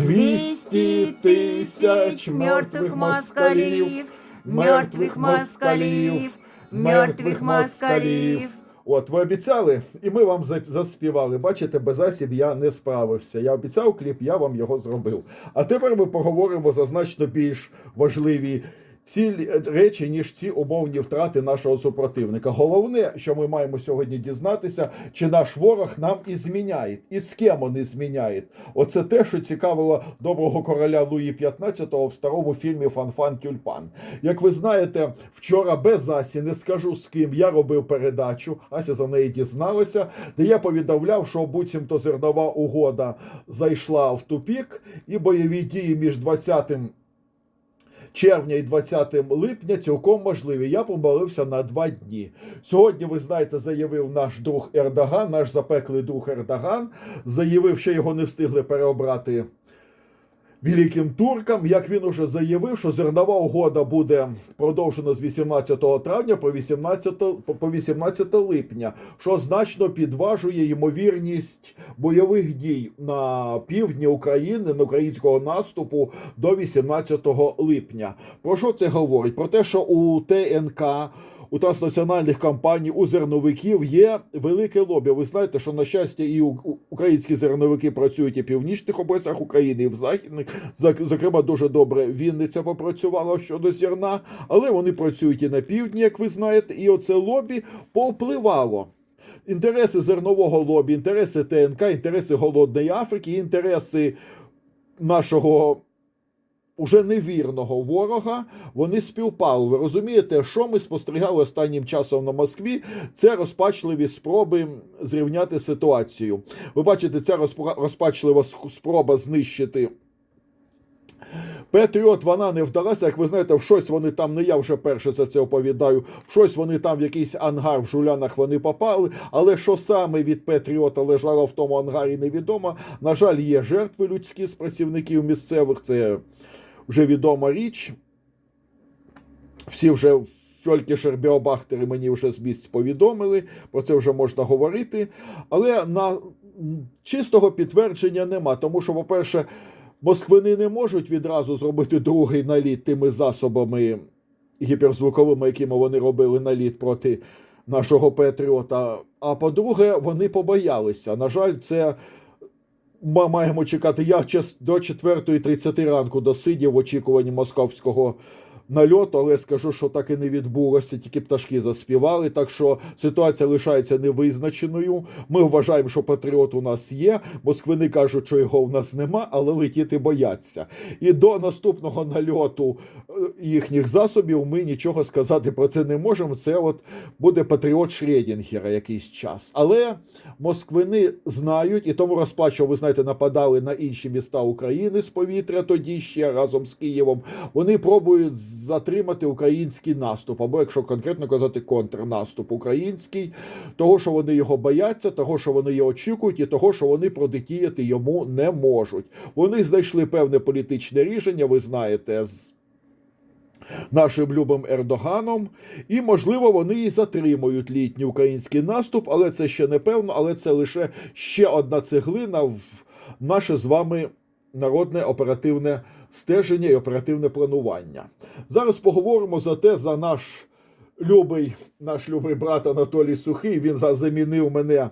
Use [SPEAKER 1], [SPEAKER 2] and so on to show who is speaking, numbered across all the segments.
[SPEAKER 1] Двісті тисяч мертвих москалів, мертвих москалів, мертвих москалів. От, ви обіцяли, і ми вам заспівали. Бачите, без засіб я не справився. Я обіцяв кліп, я вам його зробив. А тепер ми поговоримо за значно більш важливі ці речі, ніж ці умовні втрати нашого супротивника. Головне, що ми маємо сьогодні дізнатися, чи наш ворог нам і зміняє, і з ким він зміняє. Оце те, що цікавило доброго короля Луї XV в старому фільмі Фанфан Тюльпан. Як ви знаєте, вчора без Асі не скажу з ким я робив передачу. Ася за неї дізналася, де я повідомляв, що буцімто зернова угода зайшла в тупік, і бойові дії між 20 червня і 20 липня цілком можливі. Я помолився на два дні. Сьогодні, ви знаєте, заявив наш друг Ердоган, наш запеклий друг Ердоган, заявив, що його не встигли переобрати. Великим туркам, як він уже заявив, що зернова угода буде продовжена з 18 травня по 18, по 18 липня, що значно підважує ймовірність бойових дій на півдні України на українського наступу до 18 липня. Про що це говорить? Про те, що у ТНК. У транснаціональних компаній у зерновиків є велике лобі. Ви знаєте, що на щастя, і українські зерновики працюють і в північних областях України, і в західних. Зокрема, дуже добре Вінниця попрацювала щодо зерна, але вони працюють і на півдні, як ви знаєте, і оце лобі повпливало. Інтереси зернового лобі, інтереси ТНК, інтереси Голодної Африки, інтереси нашого уже невірного ворога, вони співпали. Ви розумієте, що ми спостерігали останнім часом на Москві? Це розпачливі спроби зрівняти ситуацію. Ви бачите, ця розпачлива спроба знищити. Петріот вона не вдалася. Як ви знаєте, в щось вони там не я вже перше за це оповідаю. В щось вони там в якийсь ангар в жулянах вони попали. Але що саме від Петріота лежало в тому ангарі, невідомо. На жаль, є жертви людські з працівників місцевих. Це вже відома річ. Всі вже Фьолькішер Біобахтери мені вже з місць повідомили, про це вже можна говорити. Але на чистого підтвердження нема, тому що, по-перше, москвини не можуть відразу зробити другий наліт тими засобами гіперзвуковими, якими вони робили наліт проти нашого Петріота. А по-друге, вони побоялися. На жаль, це ми маємо чекати. Я до 4.30 ранку досидів в очікуванні московського нальоту, але скажу, що так і не відбулося, тільки пташки заспівали. Так що ситуація лишається невизначеною. Ми вважаємо, що патріот у нас є. Москвини кажуть, що його в нас нема, але летіти бояться. І до наступного нальоту їхніх засобів ми нічого сказати про це не можемо. Це от буде патріот Шредінгера якийсь час. Але москвини знають, і тому розпачу, ви знаєте, нападали на інші міста України з повітря тоді ще разом з Києвом. Вони пробують затримати український наступ, або якщо конкретно казати, контрнаступ український, того, що вони його бояться, того, що вони його очікують, і того, що вони протидіяти йому не можуть. Вони знайшли певне політичне рішення, ви знаєте, з нашим любим Ердоганом, і можливо вони і затримують літній український наступ, але це ще не певно, але це лише ще одна цеглина в наше з вами народне оперативне стеження і оперативне планування. Зараз поговоримо за те, за наш любий, наш любий брат Анатолій Сухий. Він за- замінив мене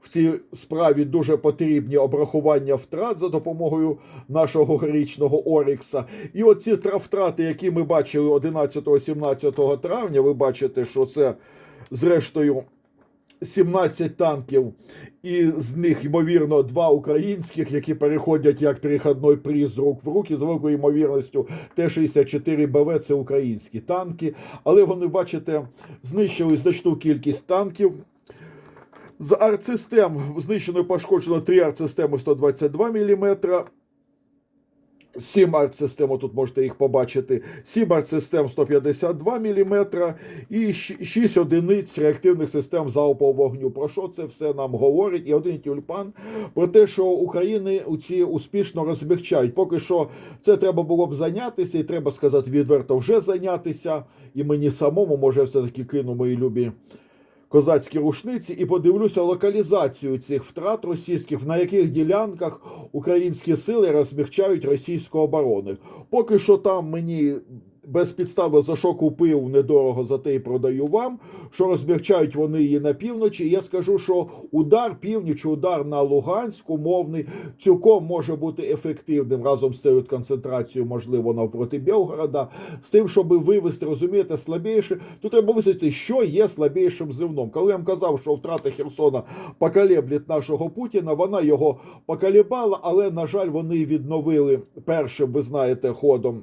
[SPEAKER 1] в цій справі дуже потрібні обрахування втрат за допомогою нашого героїчного Орікса. І оці втрати, які ми бачили 11-17 травня, ви бачите, що це зрештою. 17 танків, і з них, ймовірно, два українських, які переходять як перехідний приз рук в руки, з великою ймовірністю Т-64 БВ це українські танки. Але вони, бачите, знищили значну кількість танків. З артсистем знищено і пошкоджено три артсистеми 122 мм. Артсистем, тут можете їх побачити. Сім артсистем 152 мм і щ- шість одиниць реактивних систем залпового вогню. Про що це все нам говорить? І один тюльпан про те, що України у ці успішно розмягчають. Поки що це треба було б зайнятися, і треба сказати відверто вже зайнятися. І мені самому, може, все-таки кину мої любі козацькі рушниці і подивлюся локалізацію цих втрат російських, на яких ділянках українські сили розмягчають російську оборону. Поки що там мені. Безпідставно за що купив недорого за те й продаю вам, що розмягчають вони її на півночі. І я скажу, що удар північ, удар на Луганськ, умовний, цілком може бути ефективним разом з цією концентрацією, можливо, навпроти Білгорода, з тим, щоб вивести, розумієте, слабіше, то треба визначити, що є слабішим зерном. Коли я вам казав, що втрата Херсона поколеблять нашого Путіна, вона його поколебала, але, на жаль, вони відновили першим, ви знаєте, ходом.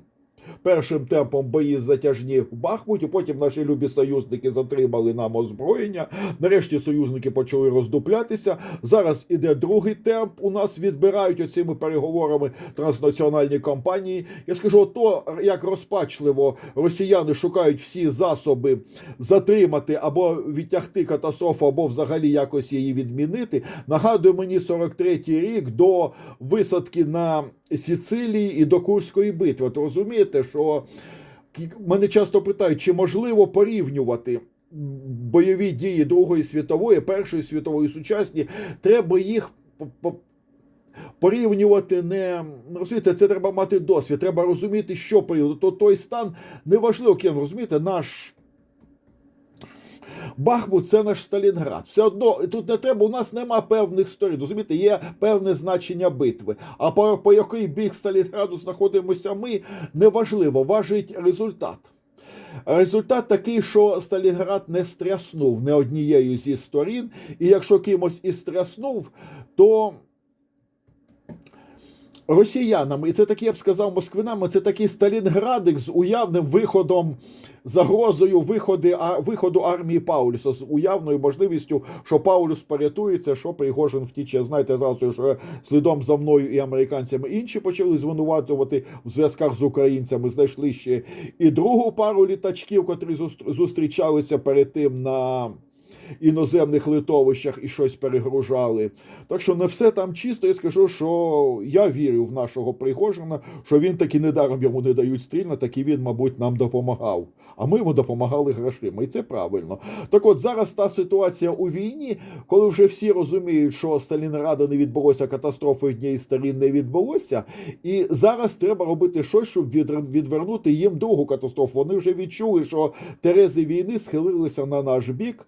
[SPEAKER 1] Першим темпом бої затяжні в Бахмуті. Потім наші любі союзники затримали нам озброєння. Нарешті союзники почали роздуплятися. Зараз іде другий темп. У нас відбирають оцими переговорами транснаціональні компанії. Я скажу, то як розпачливо росіяни шукають всі засоби затримати або відтягти катастрофу, або взагалі якось її відмінити. Нагадує мені 43-й рік до висадки на Сіцилії і до Курської битви. От розумієте, що мене часто питають, чи можливо порівнювати бойові дії Другої світової, Першої світової сучасні, треба їх по- по- порівнювати не розумієте, це треба мати досвід. Треба розуміти, що період. То той стан неважливо, ким розумієте, наш. Бахмут це наш Сталінград. Все одно тут не треба. У нас нема певних сторін. Розумієте, є певне значення битви. А по, по який бік Сталінграду знаходимося ми, неважливо, важить результат. Результат такий, що Сталінград не стряснув не однією зі сторін, і якщо кимось і стряснув, то росіянами, і це такі, я б сказав, москвинами, це такий Сталінградик з уявним виходом, загрозою виходи, а, виходу армії Паулюса, з уявною можливістю, що Паулюс порятується, що Пригожин втіче. Знаєте, зразу ж слідом за мною і американцями інші почали звинуватувати в зв'язках з українцями. Знайшли ще і другу пару літачків, котрі зустр- зустрічалися перед тим на іноземних литовищах і щось перегружали. Так що не все там чисто. Я скажу, що я вірю в нашого Пригожина, що він таки недаром йому не дають стрільно, так і він, мабуть, нам допомагав. А ми йому допомагали грошима. І це правильно. Так от зараз та ситуація у війні, коли вже всі розуміють, що Сталінграда не відбулося, катастрофи однієї сторін не відбулося. І зараз треба робити щось, щоб від- відвернути їм другу катастрофу. Вони вже відчули, що терези війни схилилися на наш бік.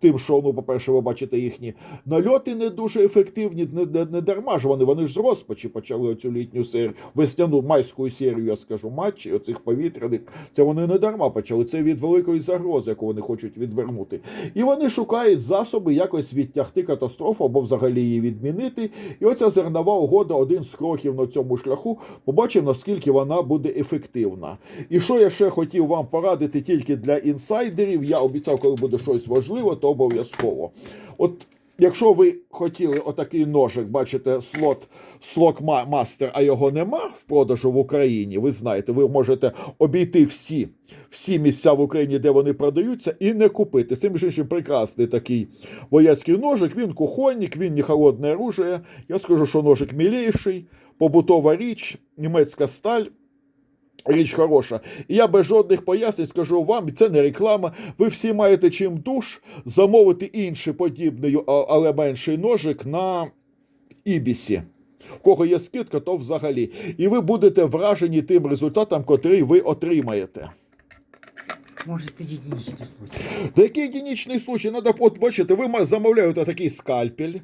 [SPEAKER 1] тим, що ну, по-перше, ви бачите їхні нальоти не дуже ефективні, не, не, не дарма ж вони. Вони ж з розпачі почали оцю літню серію, весняну майську серію, я скажу, матчі, оцих повітряних. Це вони не дарма почали. Це від великої загрози, яку вони хочуть відвернути. І вони шукають засоби якось відтягти катастрофу або взагалі її відмінити. І оця зернова угода один з кроків на цьому шляху. Побачимо, наскільки вона буде ефективна. І що я ще хотів вам порадити тільки для інсайдерів. Я обіцяв, коли буде щось важливе, то обов'язково. От якщо ви хотіли отакий ножик, бачите, слот, ма- мастер, а його нема в продажу в Україні, ви знаєте, ви можете обійти всі, всі місця в Україні, де вони продаються, і не купити. Цим ж іншим прекрасний такий вояцький ножик, він кухонник, він не холодне оружие. Я скажу, що ножик мілейший, побутова річ, німецька сталь. Річ хороша. І я без жодних пояснень скажу вам, і це не реклама. Ви всі маєте чим душ замовити інший подібний, але менший ножик на Ібісі. В кого є скидка, то взагалі. І ви будете вражені тим результатом, котрий ви отримаєте.
[SPEAKER 2] Может, это единичный случай.
[SPEAKER 1] Та який случай? Надо, от бачите, ви замовляєте такий скальпель.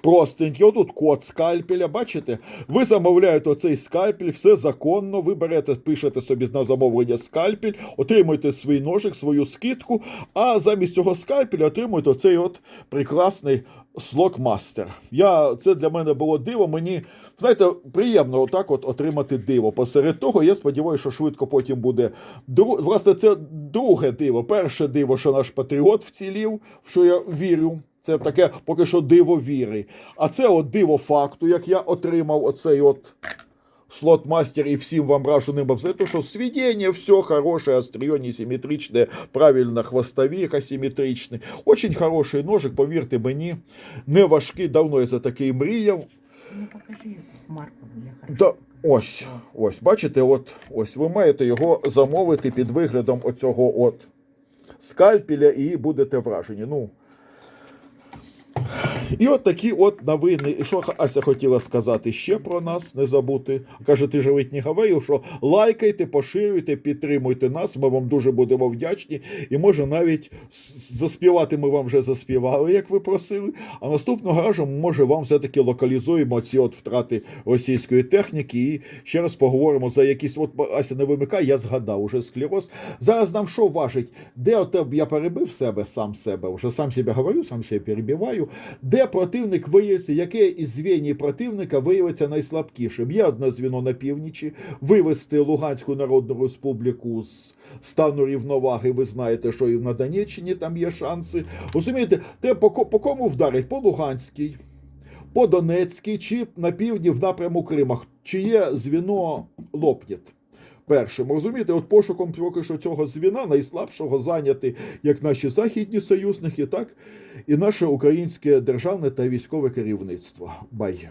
[SPEAKER 1] Простенький, отут код скальпеля, бачите? Ви замовляєте оцей скальпель, все законно. Ви берете, пишете собі на замовлення скальпель, отримуєте свій ножик, свою скидку, а замість цього скальпеля отримуєте оцей от прекрасний слокмастер. Я, це для мене було диво. Мені, знаєте, приємно отак от отримати диво. Посеред того, я сподіваюся, що швидко потім буде. Дру... Власне, це друге диво. Перше диво, що наш патріот вцілів, що я вірю. Це таке поки що диво віри. А це от диво факту, як я отримав оцей от слот-мастер и всем вам браженным обзору, что сведение все хорошее, острие несимметричное, правильно хвостовик асимметричний. Очень хороший ножик, повірте мені, не важкий, давно я за такий мріяв.
[SPEAKER 2] Ну покажи марку, я.
[SPEAKER 1] Да, ось, ось, бачите, от, ось ви маєте його замовити під виглядом оцього от скальпеля і будете вражені. Ну, і от такі от новини. І що Ася хотіла сказати ще про нас, не забути. Каже, ти живить не що лайкайте, поширюйте, підтримуйте нас. Ми вам дуже будемо вдячні. І може навіть заспівати ми вам вже заспівали, як ви просили. А наступного разу, може, вам все-таки локалізуємо ці от втрати російської техніки. І ще раз поговоримо за якісь. От Ася не вимикай, я згадав уже склероз. Зараз нам що важить? Де от я перебив себе, сам себе, вже сам себе говорю, сам себе перебиваю. Де противник виявиться, яке із звеній противника виявиться найслабкішим? Є одне звіно на північі, вивести Луганську Народну Республіку з стану рівноваги. Ви знаєте, що і на Донеччині там є шанси. Розумієте, те по, по кому вдарить? По Луганській, по Донецькій чи на півдні в напряму Крима. Чиє звіно лопнє? Першим розумієте, от пошуком поки що цього звіна найслабшого зайняти як наші західні союзники, так і наше українське державне та військове керівництво. Бай.